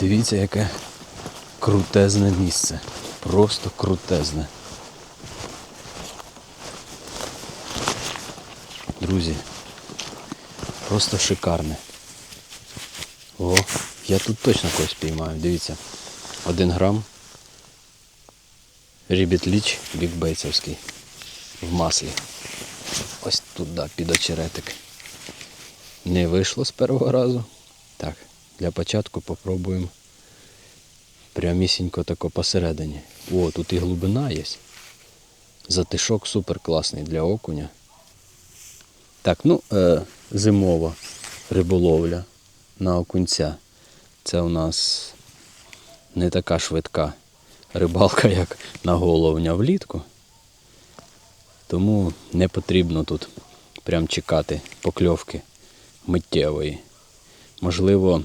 Дивіться, яке крутезне місце. Просто крутезне. Друзі, просто шикарне. О, я тут точно когось піймаю. Дивіться. Один грам. Рібіт ліч бікбейцевський. В маслі. Ось туди, під очеретик. Не вийшло з першого разу. Для початку попробуємо прямісінько тако посередині. О, тут і глибина є. Затишок супер класний для окуня. Так, ну, е, зимова риболовля на окунця. Це у нас не така швидка рибалка, як на головня влітку. Тому не потрібно тут прям чекати покльовки миттєвої. Можливо,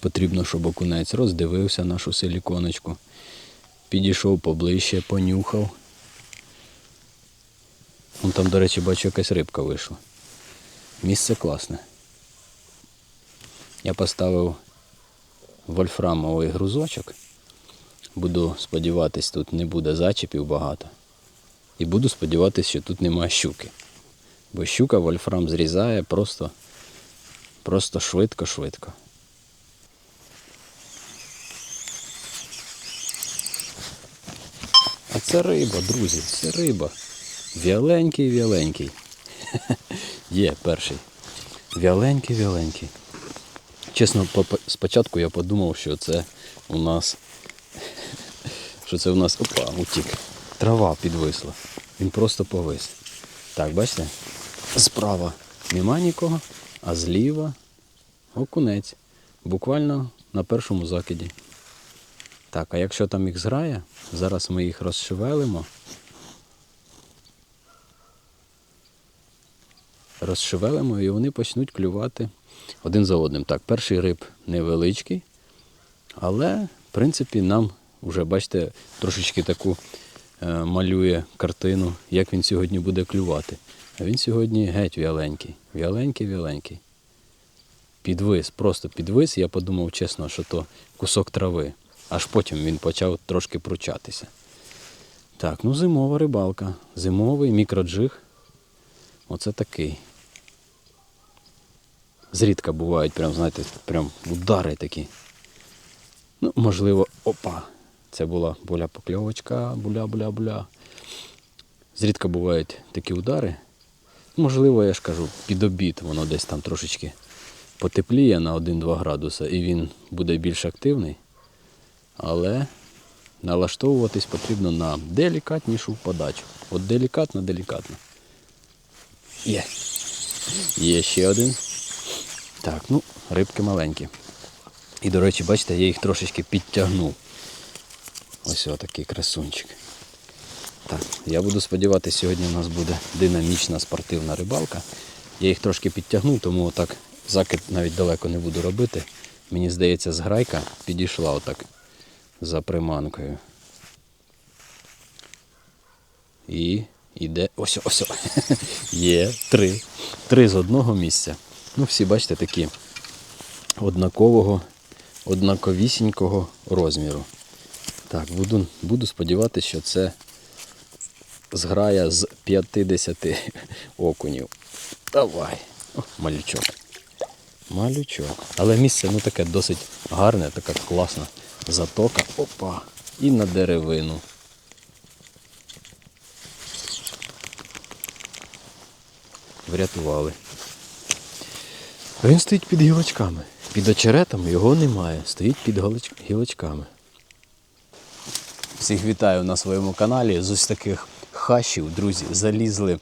потрібно, щоб окунець роздивився нашу силіконочку, підійшов поближче, понюхав. Вон там, до речі, бачу, якась рибка вийшла. Місце класне. Я поставив вольфрамовий грузочок. Буду сподіватись, тут не буде зачепів багато. І буду сподіватися, що тут немає щуки. Бо щука вольфрам зрізає просто, просто швидко-швидко. Це риба, друзі, це риба. Вяленький, вяленький. Є перший. Вяленький, вяленький. Чесно, по- по- спочатку я подумав, що це у нас. Що це у нас. Опа, утік. Трава підвисла. Він просто повис. Так, бачите? Справа нема нікого, а зліва окунець. Буквально на першому закиді. Так, а якщо там їх зграє, зараз ми їх розшевелимо. Розшевелимо і вони почнуть клювати один за одним. Так, перший риб невеличкий, але, в принципі, нам вже, бачите, трошечки таку е, малює картину, як він сьогодні буде клювати. А він сьогодні геть вяленький. Вяленький, вяленький. Підвис, просто підвис. Я подумав чесно, що то кусок трави. Аж потім він почав трошки пручатися. Так, ну зимова рибалка. Зимовий мікроджиг. Оце такий. Зрідка бувають, прям, знаєте, прям удари такі. Ну, можливо, опа. Це була буля покльовочка, буля-буля-буля. Зрідка бувають такі удари. Можливо, я ж кажу, під обід воно десь там трошечки потепліє на 1-2 градуса і він буде більш активний. Але налаштовуватись потрібно на делікатнішу подачу. От делікатно, делікатно. Є. Є ще один. Так, ну, рибки маленькі. І, до речі, бачите, я їх трошечки підтягнув. Ось отакий красунчик. Так, я буду сподіватися, сьогодні у нас буде динамічна спортивна рибалка. Я їх трошки підтягнув, тому отак закид навіть далеко не буду робити. Мені здається, зграйка підійшла отак за приманкою. І іде. Ось, ось. Є три. Три з одного місця. Ну, всі, бачите, такі однакового, однаковісінького розміру. Так, буду, буду сподіватися, що це зграя з 50 окунів. Давай. О, малючок. Малючок. Але місце ну таке досить гарне, така класна затока. Опа. І на деревину. Врятували. Він стоїть під гілочками. Під очеретами його немає. Стоїть під гілочками. Всіх вітаю на своєму каналі. З ось таких хащів, друзі, залізли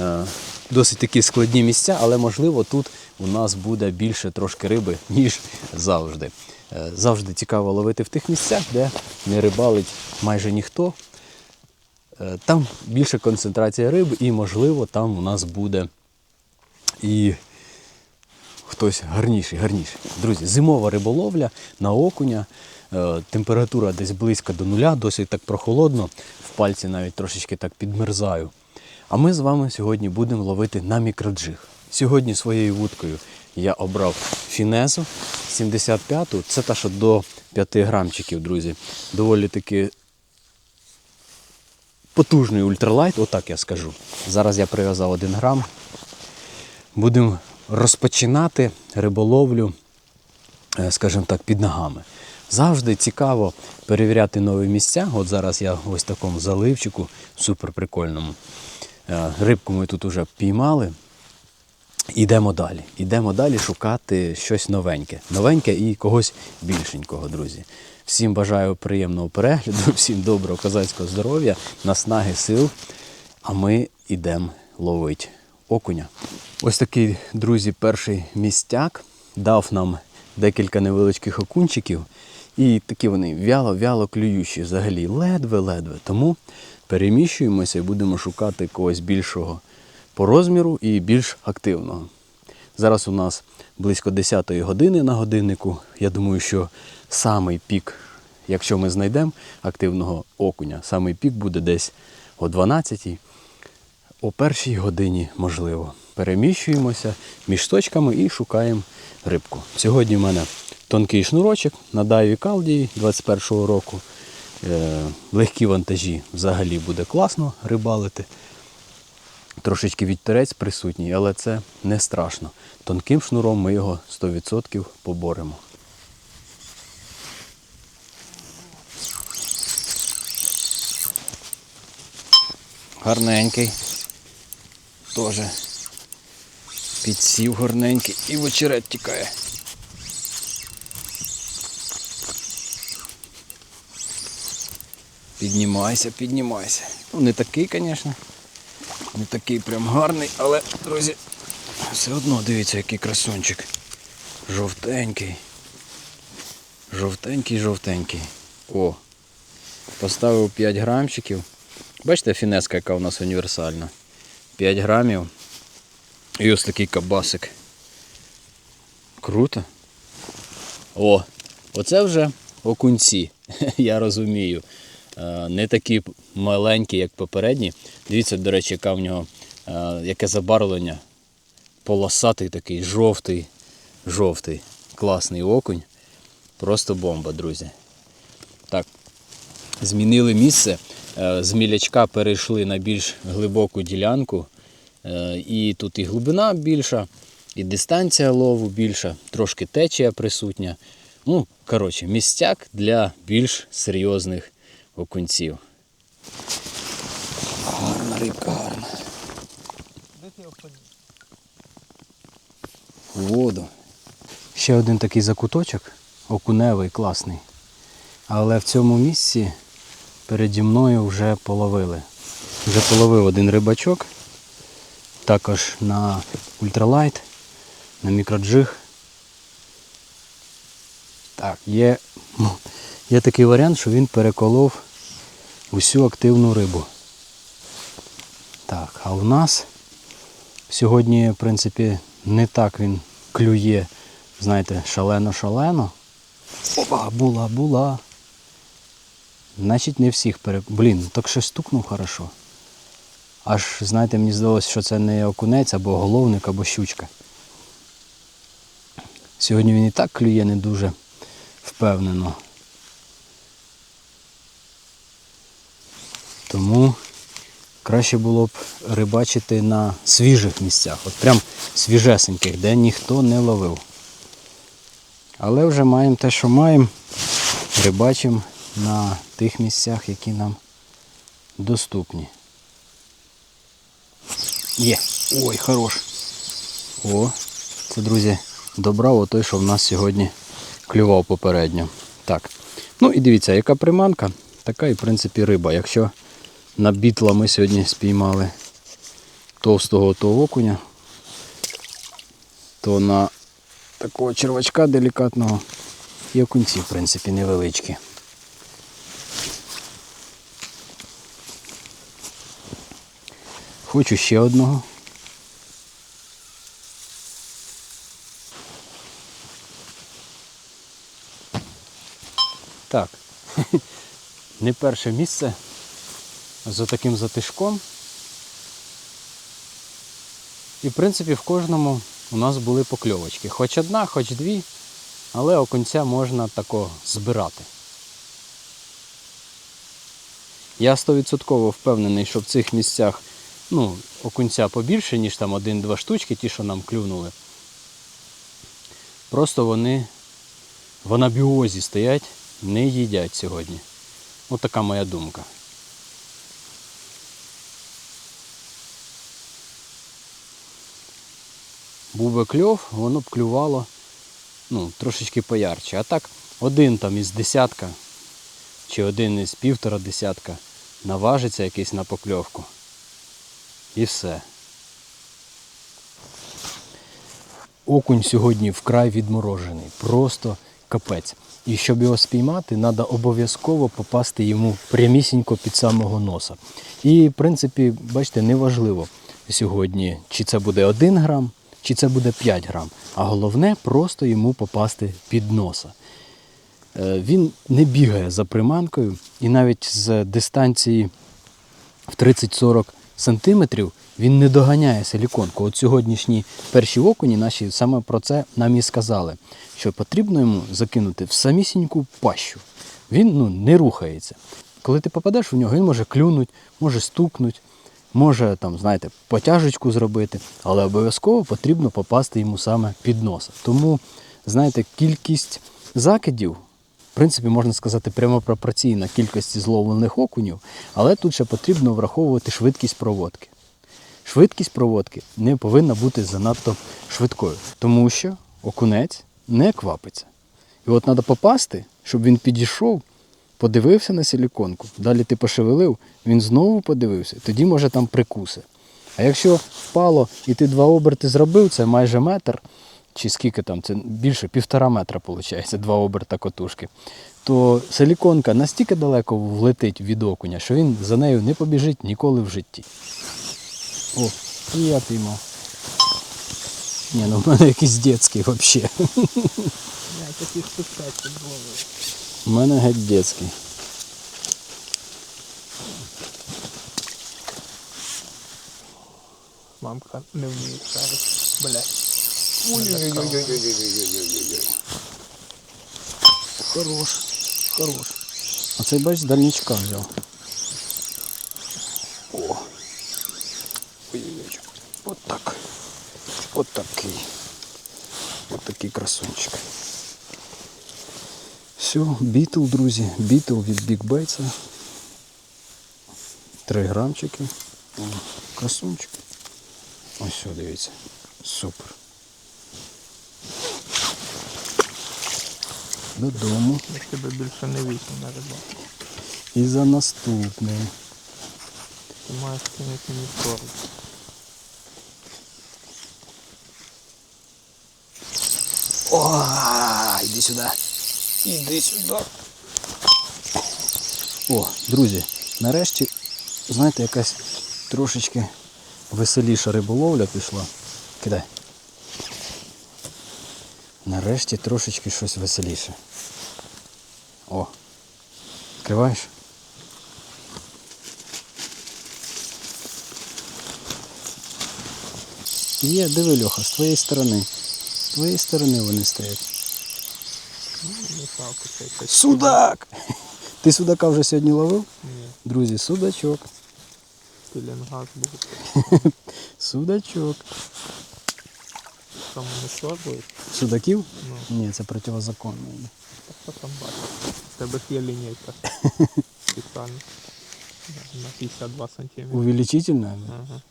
е, досить такі складні місця, але можливо тут у нас буде більше трошки риби, ніж завжди. Е, завжди цікаво ловити в тих місцях, де не рибалить майже ніхто. Е, там більше концентрація риби і, можливо, там у нас буде і хтось гарніший, гарніший. Друзі, зимова риболовля на окуня. Е, Температура десь близько до нуля, досить так прохолодно. В пальці навіть трошечки так підмерзаю. А ми з вами сьогодні будемо ловити на мікроджиг. Сьогодні своєю вудкою я обрав фінезу. 75-ту. Це та, що до 5 грамчиків, друзі. Доволі таки потужний ультралайт, отак я скажу. Зараз я прив'язав 1 грам. Будемо розпочинати риболовлю, е, скажімо так, під ногами. Завжди цікаво перевіряти нові місця. От зараз я ось такому заливчику, супер прикольному. Е, Рибку ми тут вже піймали. Ідемо далі. Ідемо далі шукати щось новеньке. Новеньке і когось більшенького, друзі. Всім бажаю приємного перегляду, всім доброго козацького здоров'я, наснаги сил. А ми йдемо ловити окуня. Ось такий, друзі, перший містяк дав нам декілька невеличких окунчиків. І такі вони вяло-вяло клюючі, взагалі ледве-ледве. Тому переміщуємося і будемо шукати когось більшого по розміру і більш активного. Зараз у нас близько 10-ї години на годиннику. Я думаю, що самий пік, якщо ми знайдемо активного окуня, самий пік буде десь о 12-й, о першій годині, можливо. Переміщуємося між точками і шукаємо рибку. Сьогодні в мене тонкий шнурочок на дайві Калдії 21-го року. Е, легкі вантажі взагалі буде класно рибалити. Трошечки вітерець присутній, але це не страшно. Тонким шнуром ми його 100% поборемо. Гарненький. Теж підсів гарненький і в очерет тікає. Піднімайся, піднімайся. Ну, не такий, звісно. Не такий прям гарний, але, друзі, все одно дивіться, який красунчик. Жовтенький. Жовтенький, жовтенький. О. Поставив 5 грамчиків. Бачите, фінеска, яка у нас універсальна. 5 грамів. І ось такий кабасик. Круто. О, оце вже окунці, я розумію. Е, Не такі маленькі, як попередні. Дивіться, до речі, яка в нього, е, яке забарвлення. Полосатий такий, жовтий, жовтий. Класний окунь. Просто бомба, друзі. Так, змінили місце. Е, З мілячка перейшли на більш глибоку ділянку. І тут і глибина більша, і дистанція лову більша, трошки течія присутня. Ну, коротше, містяк для більш серйозних окунців. Гарна рибка, гарна. В воду. Ще один такий закуточок, окуневий, класний. Але в цьому місці переді мною вже половили. Вже половив один рибачок. Також на ультралайт, на мікроджиг. Так, є, є такий варіант, що він переколов усю активну рибу. Так, а у нас сьогодні, в принципі, не так він клює, знаєте, шалено-шалено. Опа, була, була. Значить не всіх пере... Блін, так щось стукнув хорошо. Аж, знаєте, мені здалося, що це не окунець або головник, або щучка. Сьогодні він і так клює не дуже впевнено. Тому краще було б рибачити на свіжих місцях, от прям свіжесеньких, де ніхто не ловив. Але вже маємо те, що маємо. Рибачимо на тих місцях, які нам доступні. Є. Ой, хорош. О, це, друзі, добраво той, що в нас сьогодні клював попередньо. Так. Ну і дивіться, яка приманка, така і в принципі риба. Якщо на бітла ми сьогодні спіймали товстого того окуня, то на такого червачка делікатного і окунці, в принципі, невеличкі. Хочу ще одного. Так, не перше місце за таким затишком. І в принципі в кожному у нас були покльовочки. Хоч одна, хоч дві. Але окунця можна тако збирати. Я 100% впевнений, що в цих місцях ну, окунця побільше, ніж там один-два штучки, ті, що нам клюнули. Просто вони в анабіозі стоять, не їдять сьогодні. От така моя думка. Був би кльов, воно б клювало ну, трошечки поярче. А так, один там із десятка чи один із півтора десятка наважиться якийсь на покльовку. І все. Окунь сьогодні вкрай відморожений, просто капець. І щоб його спіймати, треба обов'язково попасти йому прямісінько під самого носа. І, в принципі, бачите, неважливо сьогодні, чи це буде 1 грам, чи це буде 5 грам. А головне просто йому попасти під носа. Е, Він не бігає за приманкою, і навіть з дистанції в 30-40 сантиметрів він не доганяє силіконку. От сьогоднішні перші окуні наші саме про це нам і сказали, що потрібно йому закинути в самісіньку пащу. Він ну, не рухається. Коли ти попадеш в нього, він може клюнуть, може стукнуть, може там, знаєте, потяжечку зробити, але обов'язково потрібно попасти йому саме під носа. Тому, знаєте, кількість закидів в принципі, можна сказати, прямо пропорційна кількості зловлених окунів, але тут ще потрібно враховувати швидкість проводки. Швидкість проводки не повинна бути занадто швидкою, тому що окунець не квапиться. І от треба попасти, щоб він підійшов, подивився на силіконку, далі ти пошевелив, він знову подивився, тоді може там прикуси. А якщо впало і ти два оберти зробив, це майже метр, чи скільки там, це більше півтора метра виходить, два оберта котушки, то силіконка настільки далеко влетить від окуня, що він за нею не побіжить ніколи в житті. О, і я піймав. Ні, ну в мене якийсь дитячий взагалі. Я таких 5 підловив. У мене геть детський. Мамка не вміє зараз. Блять. Хорош, хорош. А цей бач, дальничка взяв. О. Ой-ой-ой. От так. От такий. От такий красунчик. Все, бітл, друзі. Бітл від бікбейтса. Три грамчики. Красунчик. Ось все, дивіться. Супер. Додому. Я тебе більше не вісім на рибалку. І за наступний. Ти маєш кинути мені корм. О, іди сюди. Іди сюди. О, друзі, нарешті, знаєте, якась трошечки веселіша риболовля пішла. Кидай. Нарешті трошечки щось веселіше. О. Відкриваєш? Є, диви, Льоха, з твоєї сторони. З твоєї сторони вони стоять. Мішалку цей якась. Судак! Ти судака вже сьогодні ловив? Ні, Друзі, судачок. пілінгаз був. Судачок. Там не сьорбуєш? Судаків? Ну, Ні, це противозаконно. так що там бачиш. В тебе ж є лінійка. Спеціально. На 52 сантиметри. Увеличительно? Ага.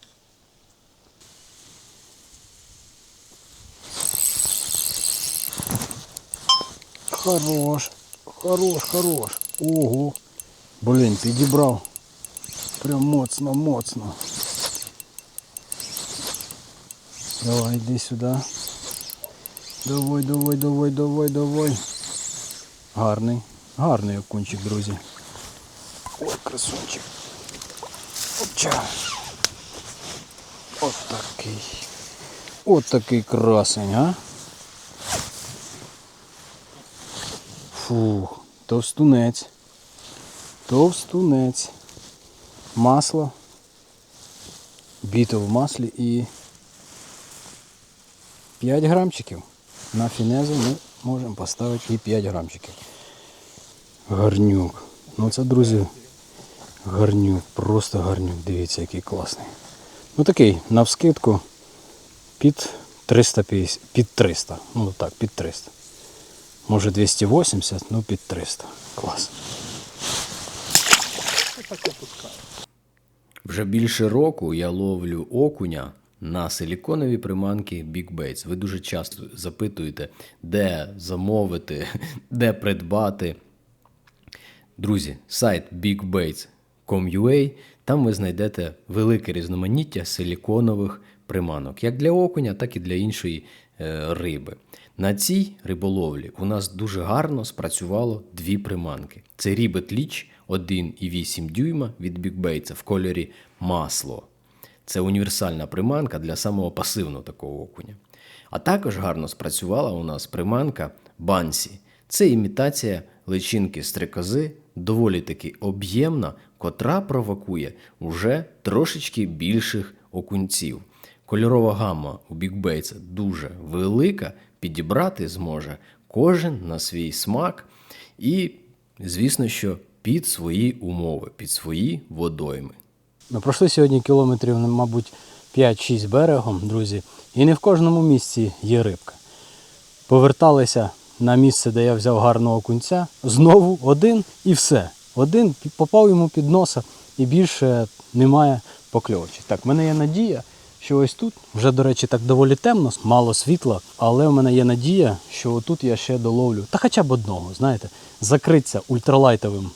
Хорош. Хорош, хорош. Ого. Блін, підібрав. Прям моцно, моцно. Давай, йди сюди. Давай, давай, давай, давай, давай. Гарний. Гарний окунчик, друзі. Ой, красунчик. Опча. От такий. От такий красень, а? Фух, товстунець. Товстунець. Масло. Біто в маслі і 5 грамчиків. На фінезу ми можемо поставити і 5 грамчиків. Гарнюк. Ну це, друзі, гарнюк, просто гарнюк. Дивіться, який класний. Ну такий, навскидку, під 350, під 300. Ну так, під 300. Може 280, ну під 300. Клас. Вже більше року я ловлю окуня на силіконові приманки Big Baits. Ви дуже часто запитуєте, де замовити, де придбати. Друзі, сайт bigbaits.com.ua, там ви знайдете велике різноманіття силіконових приманок, як для окуня, так і для іншої е, риби. На цій риболовлі у нас дуже гарно спрацювало дві приманки. Це Ribet Leech 1,8 дюйма від Big в кольорі масло. Це універсальна приманка для самого пасивного такого окуня. А також гарно спрацювала у нас приманка Бансі. Це імітація личинки стрикози, доволі таки об'ємна, котра провокує уже трошечки більших окунців. Кольорова гамма у бікбейца дуже велика, підібрати зможе кожен на свій смак і, звісно, що під свої умови, під свої водойми. Ми пройшли сьогодні кілометрів, мабуть, 5-6 берегом, друзі, і не в кожному місці є рибка. Поверталися на місце, де я взяв гарного кунця, знову один і все. Один попав йому під носа і більше немає покльовочок. Так, в мене є надія, що ось тут, вже, до речі, так доволі темно, мало світла, але в мене є надія, що отут я ще доловлю, та хоча б одного, знаєте, закриться ультралайтовим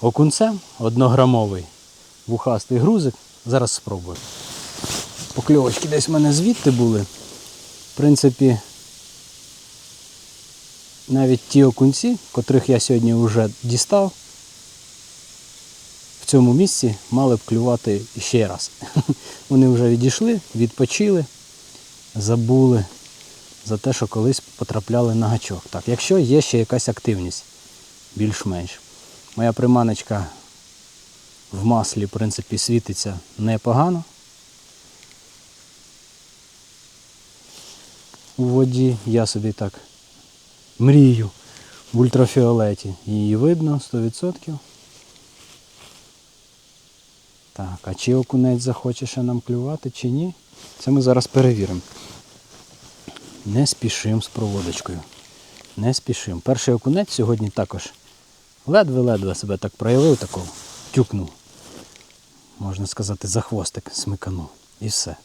окунцем, однограмовий вухастий грузик. Зараз спробую. Покльовочки десь в мене звідти були. В принципі, навіть ті окунці, котрих я сьогодні вже дістав, цьому місці мали б клювати ще раз. Вони вже відійшли, відпочили, забули за те, що колись потрапляли на гачок. Так, якщо є ще якась активність, більш-менш. Моя приманочка в маслі, в принципі, світиться непогано. У воді я собі так мрію в ультрафіолеті. Її видно 100%. Так, а чи окунець захоче ще нам клювати, чи ні? Це ми зараз перевіримо. Не спішимо з проводочкою. Не спішимо. Перший окунець сьогодні також ледве-ледве себе так проявив, такого тюкнув. Можна сказати, за хвостик смиканув. І все.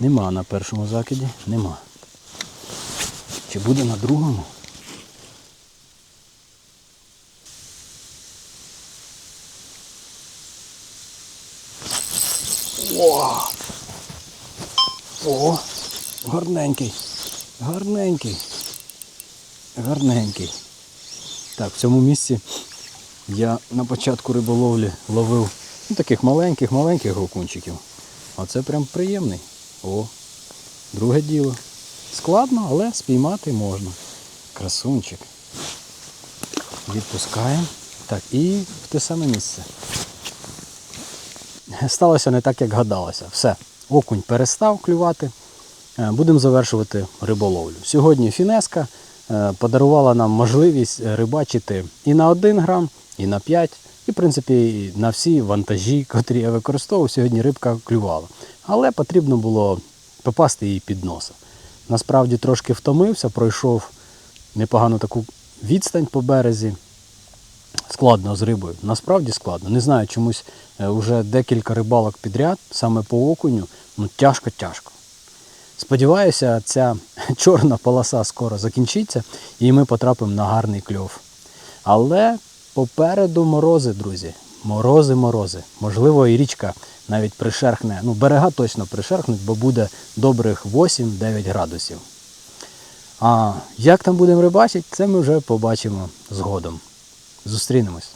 Нема на першому закиді, нема. Чи буде на другому? О! О! Гарненький. Гарненький. Гарненький. Так, в цьому місці я на початку риболовлі ловив ну, таких маленьких-маленьких окунчиків. А це прям приємний. О, друге діло. Складно, але спіймати можна. Красунчик. Відпускаємо. Так, і в те саме місце. Сталося не так, як гадалося. Все, окунь перестав клювати. Е, Будемо завершувати риболовлю. Сьогодні фінеска е, подарувала нам можливість рибачити і на 1 грам, і на 5, і в принципі на всі вантажі, котрі я використовував, сьогодні рибка клювала. Але потрібно було попасти їй під носа. Насправді трошки втомився, пройшов непогану таку відстань по березі. Складно з рибою. Насправді складно. Не знаю, чомусь вже декілька рибалок підряд, саме по окуню, ну тяжко-тяжко. Сподіваюся, ця чорна полоса скоро закінчиться і ми потрапимо на гарний кльов. Але попереду морози, друзі. Морози, морози. Можливо, і річка навіть пришерхне. Ну, берега точно пришерхнуть, бо буде добрих 8-9 градусів. А як там будемо рибачити, це ми вже побачимо згодом. Зустрінемось.